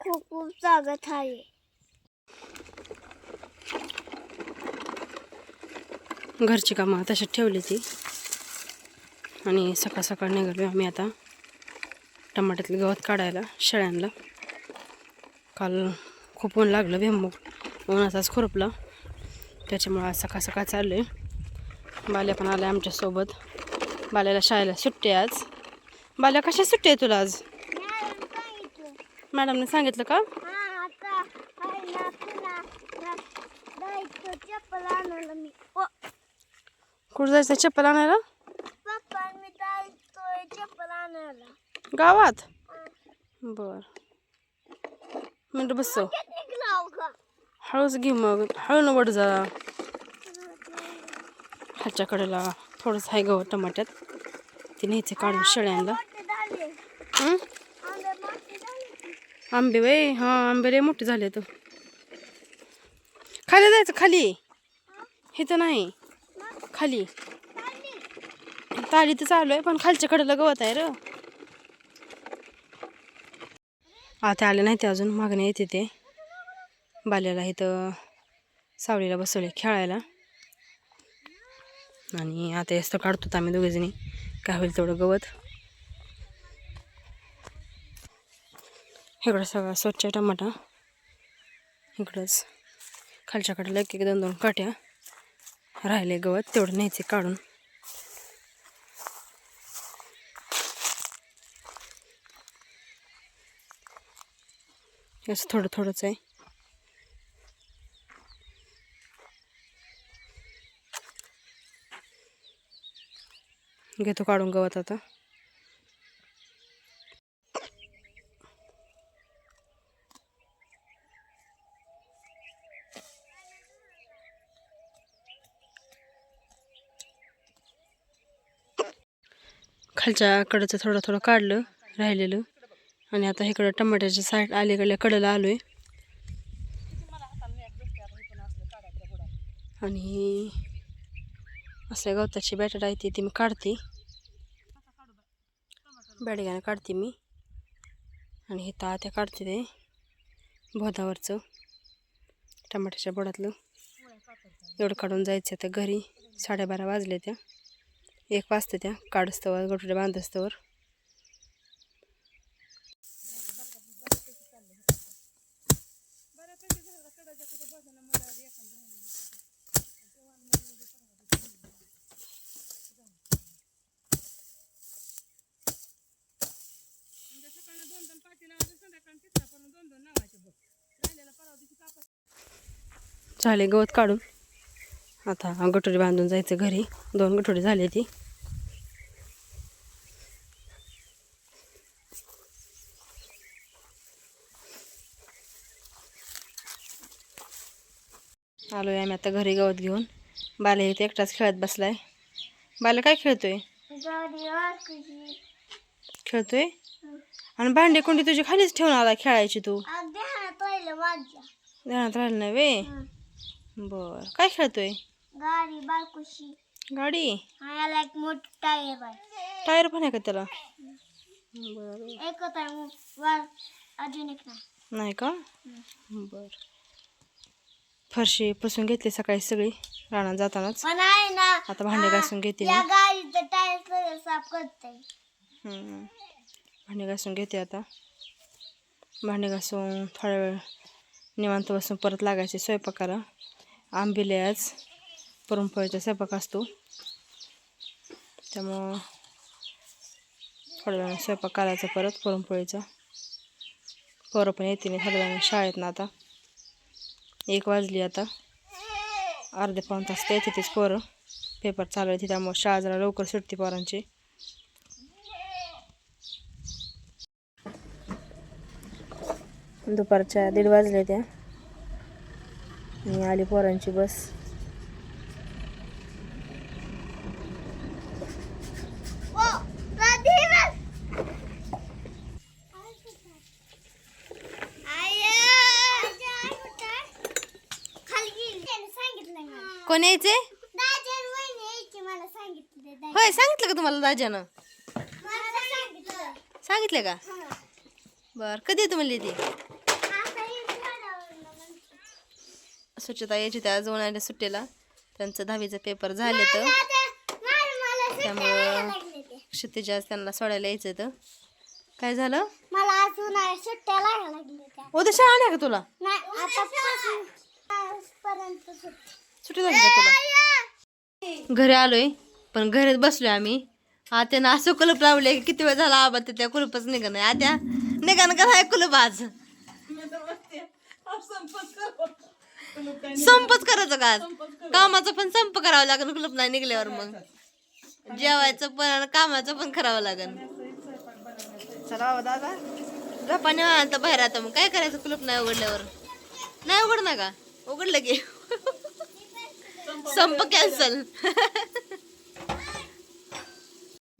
खूप खूप स्वागत आहे. घरची कामं तशात ठेवली ती. आणि सकाळ सकाळ निघालो आम्ही आता टमाट्यातलं गवत काढायला शेळ्यांना काल खूप ऊन लागलं भेमूग उन्हाचाच खुरपला. त्याच्यामुळं आज सकाळ सकाळ चाललो आहे बाल्या पण आल्या आमच्यासोबत. बाल्याला शाळेला सुट्टी आहे आज. बाल्या कशा सुट्टी आहे तुला आज? मॅडमने सांगितलं का? हा कुठं जायचं चप्पल आणायला? गावात. बर. मिनटं बसव. हळूच घे मग. हळू न वड जा ह्याच्या कडेला थोडंसं आहे गवत टमाट्यात. ते न्यायचे काढून शेळ्यांना मोठे झाले हं? आंबे मोठे झाले आंबे वय. हां आंबे लय मोठे झाले तर खाली जायचं खाली. हे तर नाही. खाली. ताली तर चालू आहे पण खालच्या कडेला गवत आहे र. आता आले नाही ते अजून मागणे येते ते. बाल्याला इथं सावलीला बसवले खेळायला. आणि आता यास्त काढतो आम्ही दोघेजणी काय होईल तेवढं गवत. इकडं सगळा स्वच्छ टमाटा. इकडंच खालच्या कडेला एक एक दोन दोन काट्या राहिले गवत तेवढं न्यायचे काढून. असं थोडं थोडंच आहे. घेतो काढून गवत आता. खालच्या कडचं थोडं थोडं काढलं राहिलेलं. आणि आता इकडं टमाट्याच्या साईड अलीकडल्या कडेला आलो आहे आणि असल्या गवताची बॅटर आहे ती ती मी काढते. बॅडग्यानं काढते मी. आणि हे त्या काढते ते बोधावरचं टमाट्याच्या बोडातलं. एवढं काढून जायचं आता घरी. साडेबारा वाजले त्या. एक वाजता त्या काढस्तवर गोठुडे बांधस्तवर. झाले गवत काढून. आता गठोडी बांधून जायचं घरी. दोन गठोडी झाले ती आलोय आम्ही आता घरी गवत घेऊन. बाले इथे एकटाच खेळत बसलाय. बाले काय खेळतोय? खेळतोय? आणि भांडे कोंडी तुझी खालीच ठेवून आला खेळायची तू. ध्यानात राहिलं नाही वे बर. काय खेळतोय? गाडी? बारकुशी गाडी टायर टायर पण आहे का त्याला? बरं. अजून एक नाही का? बर. फरशी पुसून घेतली सकाळी सगळी रानात जातानाच. पण आहे ना आता भांडे घासून घेते या मी. गाडीचं टायर सगळं साफ करते. हम्म. भांडे घासून घेते आता. भांडे घासून थोडा वेळ निवांत बसून परत लागायचे स्वयंपाकाला. आंबिले आज पुरणपोळीचा स्वयंपाक असतो. त्यामुळं थोड्या वेळाने स्वयंपाक करायचा परत पुरणपोळीचा पोरं पण येते नाही थोड्या वेळाने शाळेत ना आता. एक वाजली आता. अर्धे पाऊण तास ते तिथेच पोरं. पेपर चालू आहे त्यामुळे शाळा जरा लवकर सुटते पोरांची. दुपारच्या दीड वाजले त्या आणि आली पोरांची बस कोण यायचे मला होय सांगितलं का? बर कधी येतो म्हणली ती. स्वच्छता यायची त्या आज उन्हाळ्याच्या सुट्टीला. त्यांचं दहावीचं पेपर झाले तर त्यामुळं-. क्षितिजा आज त्यांना सोडायला यायचं तर काय झालं? मला सुट्ट्या लागायला त्या. उद्या शाळा नाही का तुला? सुट्टी झाली का तुला? घरी आलोय पण घरीच बसलोय आम्ही. आत्यानं असं कुलूप लावले किती वेळ झाला आबा त्या कुलूपच निघा नाही आत्या का कुलूप आज? संपच करायचं का आज? कामाचं पण संप करावं लागेल कुलूप नाही निघल्यावर मग. जेवायचं पण कामाचं पण करावं लागेल. चला दादा. बाहेर आता मग. काय करायचं? कुलूप नाही उघडल्यावर. नाही उघड ना का? उघडलं की. संप कॅन्सल.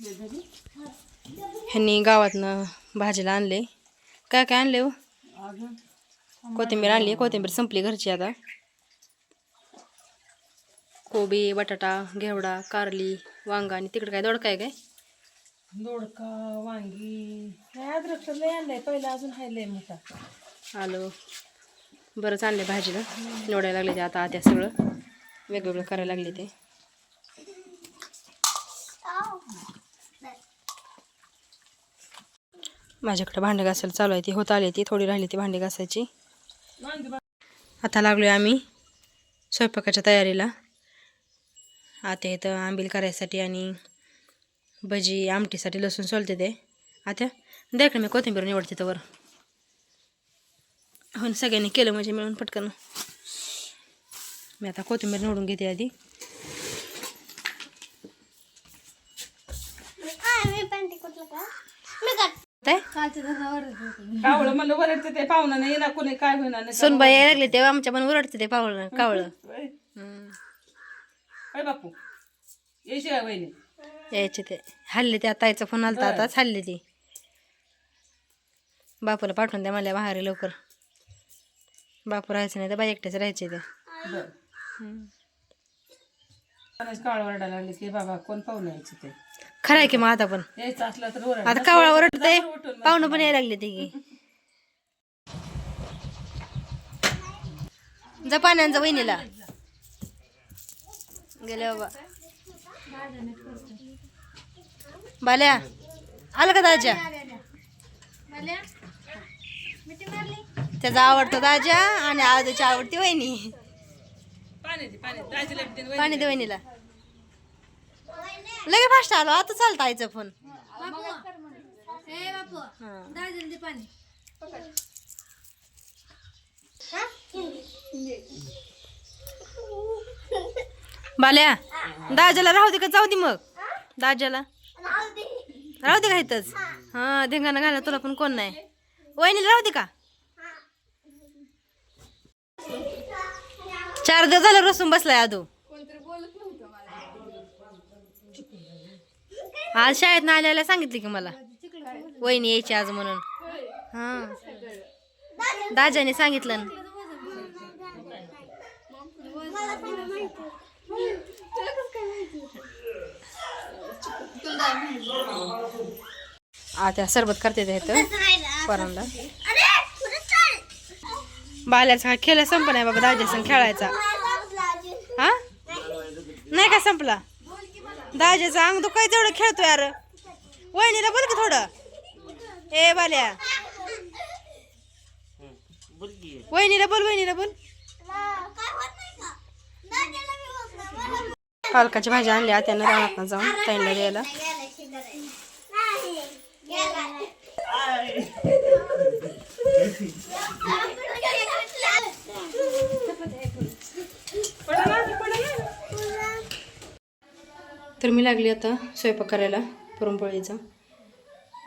ह्यांनी गावातनं भाजीला आणले. काय काय आणले हो? कोथिंबीर आणली. कोथिंबीर संपली घरची आता. कोबी बटाटा घेवडा कारली वांगा आणि तिकडे काय? दोडका आहे काय? दोडका वांगी. अद्रक लय आणलंय. पहिला अजून हाय लय मोठा. आलं. बरंच आणले भाजीला. निवडायला लागले ते आता त्या सगळं. वेगवेगळं करायला लागले ते. माझ्याकडे भांडे घासायला चालू आहे ती होत आली ती थोडी राहिली ती भांडे घासायची. आता लागलो आहे आम्ही स्वयंपाकाच्या तयारीला. आता इथं आंबील करायसाठी आणि भजी आमटीसाठी लसूण सोलते ते. आता द्या मी कोथिंबीर निवडते तर हो सगळ्यांनी केलं म्हणजे मिळून पटकन. मी आता कोथिंबीर निवडून घेते आधी. पण तिकडलं का मी का काय कावळं म्हणलं वरडते ते पाहुणा नाही ना कोणी काय होईना नाही सोनबाई यायला लागले तेव्हा आमच्या पण उरडते ते पावलं कावळं. बापू. यायची काय वहिनी? यायचे ते. हल्ली त्या ताईचा फोन आलता आताच हल्ली ती. बापूला पाठवून द्या मला बाहेर लवकर. बापू राहायचं नाही तर बाई एकट्याच राहायचे ते. लागले की बाबा कोण पाहुणे यायचे ते? खरं आहे की मग आता पण? यायचं असलं तर वरड आता कावळा ओरडते पाहुणं पण यायला लागले ते की. जा पाण्याचा वहिनीला. गेले बाबा. बाल्या आलं का दाजा त्याचा आवडतो दाजा आणि आजची आवडती वहिनी. पाणी दे वहिनीला. लगे फास्ट आलो आता चालतं आईचा फोन बाल्या दाजाला राहू दे का जाऊ दे मग. दाजाला. राहू दे का इथंच? हा धिंगाणा घाला तुला पण कोण नाही. वहिनीला राहू दे का? चार दिवस झालं रसून बसलाय आदू. आज शाळेत ना आल्याला सांगितले की मला. वहिनी यायची आज म्हणून. हा. दाजाने सांगितलं ना. आता सरबत करते ते बाल्याचा हा खेळ संपला नाही बाबा दाजा संग खेळायचा. हा? नाही का संपला? दाजाचा अंग दुखाय तेवढं खेळतो यार वहिनीला बोल की थोडं. ए बाल्या. वहिनीला बोल वहिनीला बोल. पालकाची भाजी आणली त्यानं रानात जाऊन ताईंला द्यायला. तर मी लागली आता स्वयंपाक करायला पुरणपोळीचा.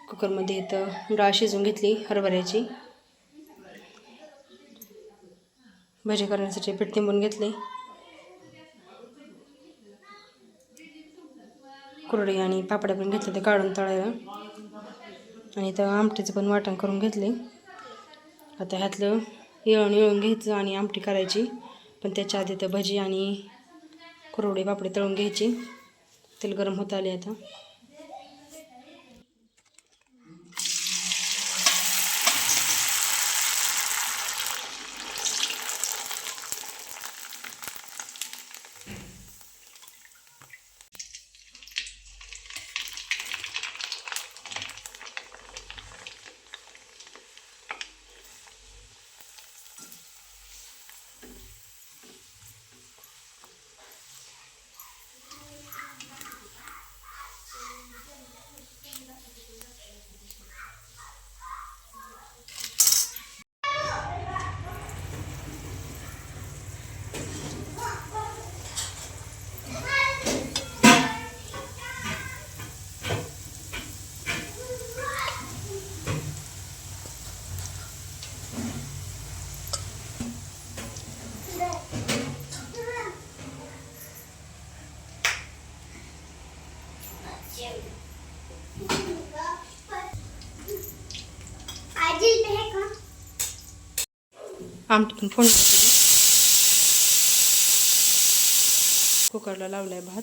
कुकरमध्ये इथं डाळ शिजवून घेतली हरभऱ्याची. भजी करण्यासाठी पीठ तिंबून घेतले. कुरडी आणि पापड्या पण घेतले ते काढून तळायला. आणि इथं आमटीचं पण वाटण करून घेतले. आता ह्यातलं येळून येळून घ्यायचं आणि आमटी करायची. पण त्याच्या आधी तर भजी आणि कुरवडी पापडी तळून घ्यायची. तेल गरम होत आले आता. आमटी पण फोडणी टाकली. कुकरला लावलाय भात.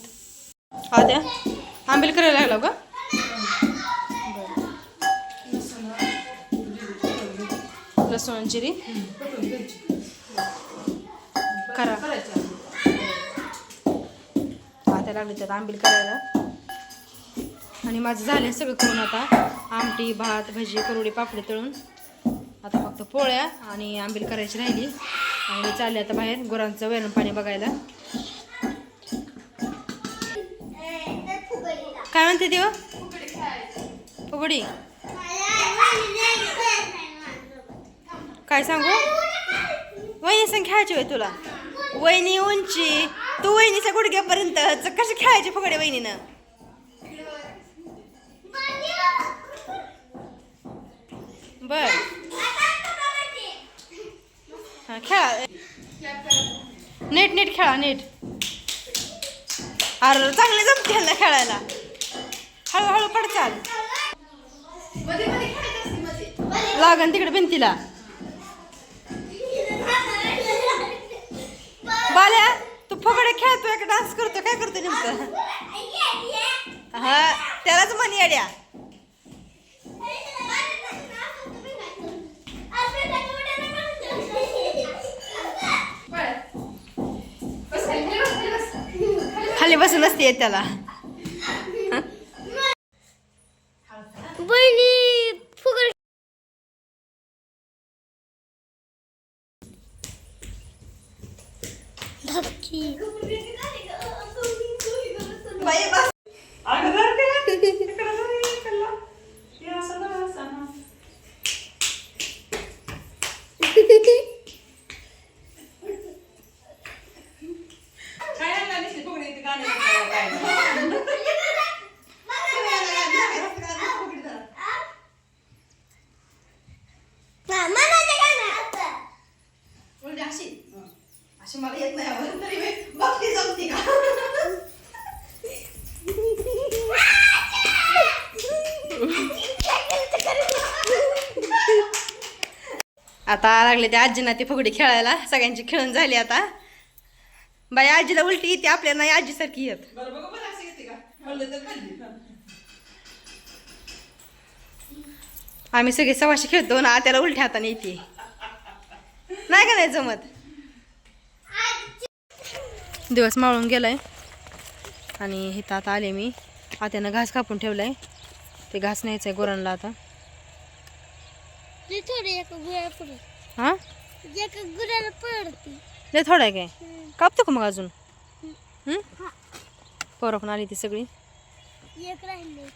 आद्या आंबेल करायला लागला का बरं. लसूण जिरी. करा. आता लागले त्यात आंबील करायला. आणि माझं झालं सगळं करून आता. आमटी भात भजी करोडी पापडी तळून. आता फक्त पोळ्या आणि आंबील करायची राहिली. आणि मी चालले आता बाहेर गुरांचं वैरण पाणी बघायला. काय म्हणते देव हो? फुगडी. काय सांगू? वहिनी सांग खेळायची होय तुला? वहिनी उंची. तू वहिनीच्या गुडघ्यापर्यंत कशी खेळायची फुगडी वहिनीनं? बर. हा खेळा. नीट नीट खेळा नीट. अरे चांगले जमते खेळला खेळायला. हळूहळू पडचाल लागन तिकडे भिंतीला. बाल्या तू फगडे खेळतोय का डान्स करतो काय करतो नेमकं? हा त्यालाच म्हण येड्या. बसून असते त्याला. बहिणी फुगड धपकी. बाई बस उलटी अशी अशी मला येत नाही आवडत तरी मी बघते जमते का आता लागले ते आजीना ती फुगडी खेळायला. सगळ्यांची खेळून झाली आता. बाई आजीला उलटी येते आपल्या नाही आजीसारखी येत. आम्ही सगळे सवाशी खेळतो ना त्याला उलट्या हाताने येते. नाही का नाही जमत? दिवस माळून गेलाय. आणि इथं आता आले मी. आत्यानं घास कापून ठेवलाय. ते घास न्यायचं आहे गुरांना आता. थोडे एका गुळ्या पुढे हां? एका गुळ्याला पडते. लय थोडा आहे काय कापतो का मग अजून? हं? पोरं पण आली ती सगळी. एक राहिले.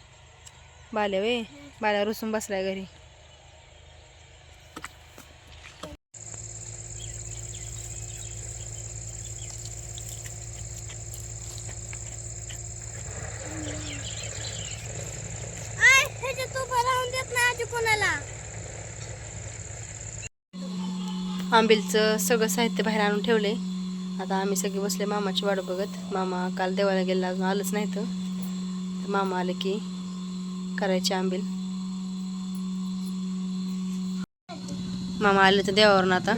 बाल्या वे बाल्या रुसून बसलाय घरी. आंबीलचं सगळं साहित्य बाहेर आणून ठेवले आता आम्ही सगळे बसले मामाची वाट बघत. मामा काल देवाला गेला अजून आलंच नाही तर मामा आले की करायचे आंबील. मामा आले तर देवावरून आता.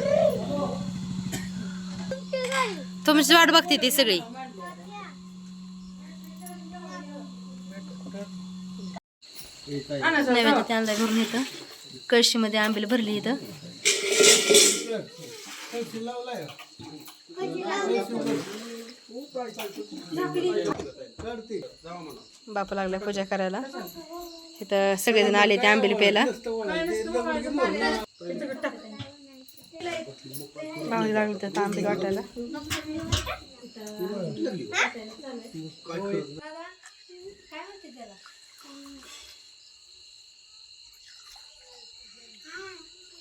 तुमची वाट बघते ती सगळी. नैवेद्य घरून येतं कळशीमध्ये आंबील भरली इथं. बापा लागला पूजा करायला. इथं सगळेजण आले ते आंबील प्यायला. बावली लागली तर आंबील वाटायला.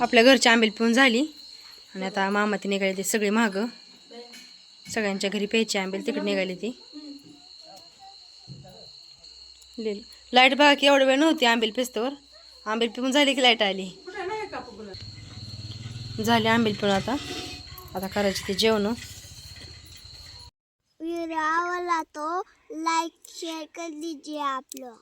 आपल्या घरची आंबील पिऊन झाली. आणि आता मामा ती निघाली ती सगळी मागं. सगळ्यांच्या घरी प्यायची आंबील तिकडे निघाली ती. लिहिलं लाइट बघा की एवढा वेळ नव्हती आंबील पिस्तवर. आंबील पिऊन झाली की लाइट आली. झाली आंबील पिऊन आता. आता करायची ते जेवण. आवडला तो लाईक शेअर कर दीजिए आप लोग